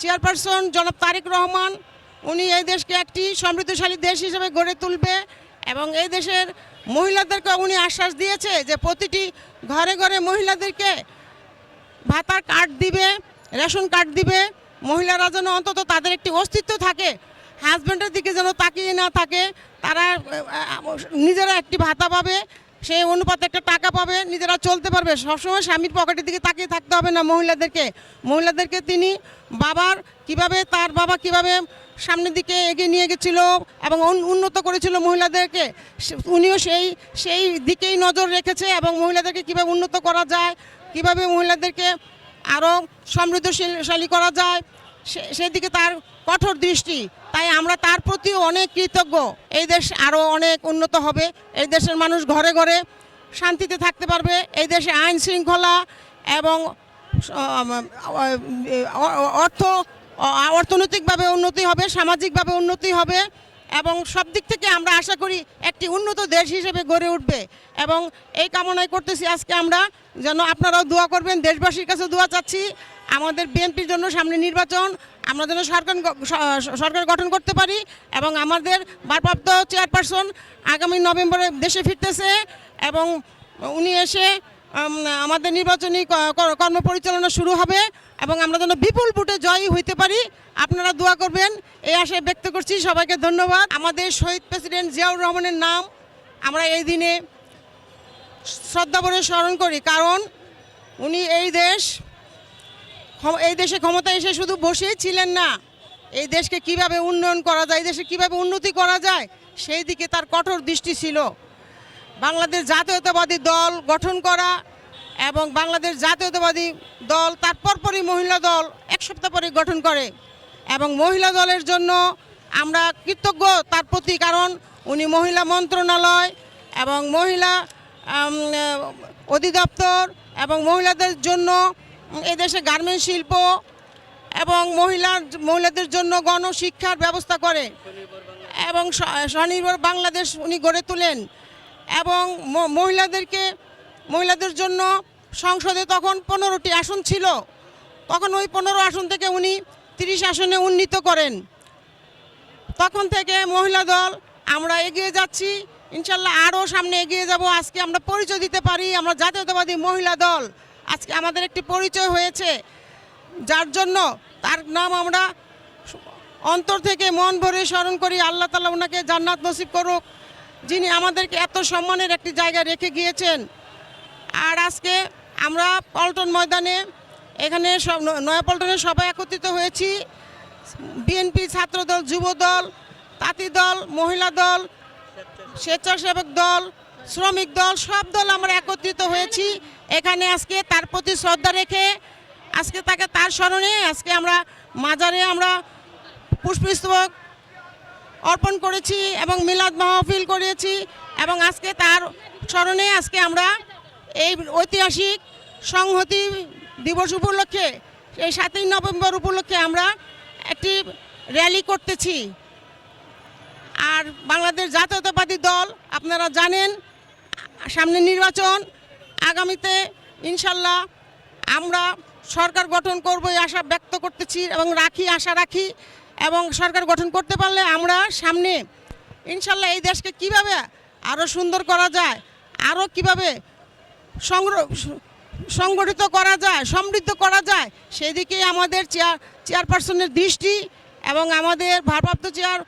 Chairperson জনাব তারেক রহমান, উনি এই দেশকে একটি সমৃদ্ধশালী দেশ হিসেবে গড়ে তুলবে এবং এই দেশের মহিলাদেরকে উনি আশ্বাস দিয়েছে যে প্রতিটি ঘরে ঘরে মহিলাদেরকে ভাতার কার্ড দিবে, রেশন কার্ড দিবে। মহিলারা যেন অন্তত তাদের একটি অস্তিত্ব থাকে হাজব্যান্ডের দিকে যেন তাকিয়ে না থাকে, তারা নিজেরা একটি ভাতা পাবে। সেই অনুপাতে একটা টাকা পাবে, নিজেরা চলতে পারবে। সবসময় স্বামীর পকেটের দিকে তাকিয়ে থাকতে হবে না মহিলাদেরকে। মহিলাদেরকে তিনি বাবার কীভাবে, তার বাবা কীভাবে সামনের দিকে এগিয়ে নিয়ে গেছিল এবং উন্নত করেছিল মহিলাদেরকে উনিও সেই সেই দিকেই নজর রেখেছে এবং মহিলাদেরকে কীভাবে উন্নত করা যায়, কীভাবে মহিলাদেরকে আরও সমৃদ্ধশালী করা যায় সেদিকে তার কঠোর দৃষ্টি। তাই আমরা তার প্রতিও অনেক কৃতজ্ঞ। এই দেশ আরও অনেক উন্নত হবে। এই দেশের মানুষ ঘরে ঘরে শান্তিতে থাকতে পারবে। এই দেশে আইন শৃঙ্খলা এবং অর্থ, অর্থনৈতিকভাবে উন্নতি হবে, সামাজিকভাবে উন্নতি হবে এবং সব দিক থেকে আমরা আশা করি একটি উন্নত দেশ হিসেবে গড়ে উঠবে। এবং এই কামনায় করতেছি আজকে আমরা। যেন আপনারাও দোয়া করবেন। দেশবাসীর কাছে দোয়া চাচ্ছি। আমাদের বিএনপির জন্য সামনে নির্বাচন, আমরা যেন সরকার সরকার গঠন করতে পারি এবং আমাদের ভারপ্রাপ্ত চেয়ারপারসন আগামী নভেম্বরে দেশে ফিরতেছে এবং উনি এসে আমাদের নির্বাচনী কর্ম পরিচালনা শুরু হবে এবং আমরা যেন বিপুল ভোটে জয়ী হইতে পারি। আপনারা দোয়া করবেন, এই আশায় ব্যক্ত করছি। সবাইকে ধন্যবাদ। আমাদের শহীদ প্রেসিডেন্ট জিয়াউর রহমানের নাম আমরা এই দিনে শ্রদ্ধাভরে স্মরণ করি। কারণ উনি এই দেশ এই দেশে ক্ষমতা এসে শুধু বসেই ছিলেন না, এই দেশকে কীভাবে উন্নয়ন করা যায়, এই দেশে কীভাবে উন্নতি করা যায়, সেই দিকে তার কঠোর দৃষ্টি ছিল। বাংলাদেশ জাতীয়তাবাদী দল গঠন করা এবং বাংলাদেশ জাতীয়তাবাদী দল, তার পরপরই মহিলা দল এক সপ্তাহ পরে গঠন করে এবং মহিলা দলের জন্য আমরা কৃতজ্ঞ তার প্রতি, কারণ উনি মহিলা মন্ত্রণালয় এবং মহিলা অধিদপ্তর এবং মহিলাদের জন্য এদেশে গার্মেন্ট শিল্প এবং মহিলার, মহিলাদের জন্য গণশিক্ষার ব্যবস্থা করে এবং স্বনির্ভর বাংলাদেশ উনি গড়ে তোলেন এবং মহিলাদেরকে, মহিলাদের জন্য সংসদে তখন পনেরোটি আসন ছিল। তখন ওই পনেরো আসন থেকে উনি তিরিশ আসনে উন্নীত করেন। তখন থেকে মহিলা দল, আমরা এগিয়ে যাচ্ছি। ইনশাল্লাহ আরও সামনে এগিয়ে যাব। আজকে আমরা পরিচয় দিতে পারি। আমরা জাতীয়তাবাদী মহিলা দল। আজকে আমাদের একটি পরিচয় হয়েছে, যার জন্য তার নাম আমরা অন্তর থেকে মন ভরে স্মরণ করি, আল্লাহ তালা ওনাকে জান্নাত নসিব করুক, যিনি আমাদেরকে এত সম্মানের একটি জায়গায় রেখে গিয়েছেন। আর আজকে আমরা পল্টন ময়দানে, এখানে সব নয়াপল্টনে সবাই একত্রিত হয়েছি। বিএনপি ছাত্রদল, যুবদল, তাঁতি দল, মহিলা দল, স্বেচ্ছাসেবক দল, শ্রমিক দল, সব দল আমরা একত্রিত হয়েছি। এখানে আজকে তার প্রতি শ্রদ্ধা রেখে আজকে তাকে তার স্মরণে আজকে আমরা মাজারে আমরা পুষ্পস্তবক অর্পণ করেছি এবং মিলাদ মাহফিল করিয়েছি এবং আজকে তার স্মরণে আজকে আমরা এই ঐতিহাসিক সংহতি দিবস উপলক্ষে, এই সাতই নভেম্বর উপলক্ষে আমরা একটি র্যালি করতেছি। আর বাংলাদেশ জাতীয়তাবাদী দল, আপনারা জানেন, সামনে নির্বাচন আগামীতে ইনশাল্লাহ আমরা সরকার গঠন করব এই আশা ব্যক্ত করতেছি এবং রাখি, আশা রাখি এবং সরকার গঠন করতে পারলে আমরা সামনে ইনশাল্লাহ এই দেশকে কীভাবে আরও সুন্দর করা যায় আরও কীভাবে সংগ্রহ সংগঠিত করা যায়, সমৃদ্ধ করা যায় সেদিকে আমাদের চেয়ার, চেয়ারপারসনের দৃষ্টি এবং আমাদের ভারপ্রাপ্ত চেয়ার